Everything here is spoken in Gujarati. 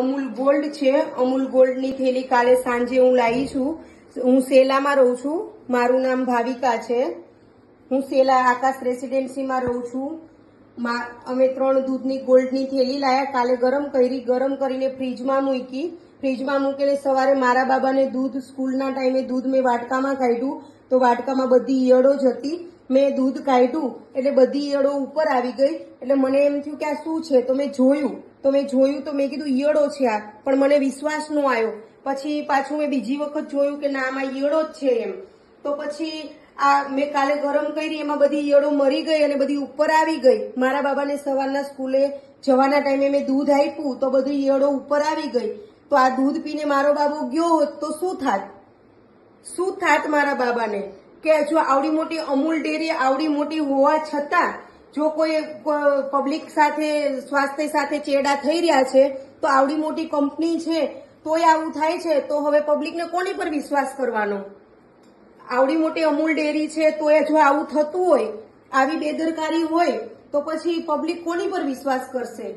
અમૂલ ગોલ્ડ છે. અમૂલ ગોલ્ડની થેલી કાલે સાંજે હું લાવી છું. હું સેલામાં રહું છું. મારું નામ ભાવિકા છે. હું સેલા આકાશ રેસિડેન્સીમાં રહું છું. અમે ત્રણ દૂધની ગોલ્ડની થેલી લાયા. કાલે ગરમ કરી, ગરમ કરીને ફ્રીજમાં મૂકી. ફ્રીજમાં મૂકીને સવારે મારા બાબાને દૂધ, સ્કૂલના ટાઈમે દૂધ મેં વાટકામાં કાઢ્યું. તો વાટકામાં બધી ઈયળો જ હતી. મેં દૂધ કાઢ્યું, એટલે બધી ઈયળો ઉપર આવી ગઈ. એટલે મને એમ થયું કે આ શું છે? તો મેં જોયું. તો મેં જોયું તો મેં કીધું ઈયળો છે આ. પણ મને વિશ્વાસ ન આવ્યો. પછી પાછું મેં બીજી વખત જોયું કે ના, આમાં ઈયળો જ છે એમ. તો પછી આ મેં કાલે ગરમ કરી, એમાં બધી ઈયળો મરી ગઈ અને બધી ઉપર આવી ગઈ. મારા બાબાને સવારના સ્કૂલે જવાના ટાઈમે મેં દૂધ આપ્યું તો બધી ઈયળો ઉપર આવી ગઈ. તો આ દૂધ પીને મારો બાબો ગયો હોત તો શું થાત? શું થાત મારા બાબાને? કે જો આવડી મોટી અમૂલ ડેરી આવડી મોટી હોવા છતાં જો કોઈ પબ્લિક સાથે, સ્વાસ્થ્ય સાથે ચેડા થઈ રહ્યા છે, તો આવડી મોટી કંપની છે, તોય આવું થાય છે, તો હવે પબ્લિકને કોની પર વિશ્વાસ કરવાનો? આવડી મોટી અમૂલ ડેરી છે, તોય જો આવું થતું હોય, આવી બેદરકારી હોય, તો પછી પબ્લિક કોની પર વિશ્વાસ કરશે?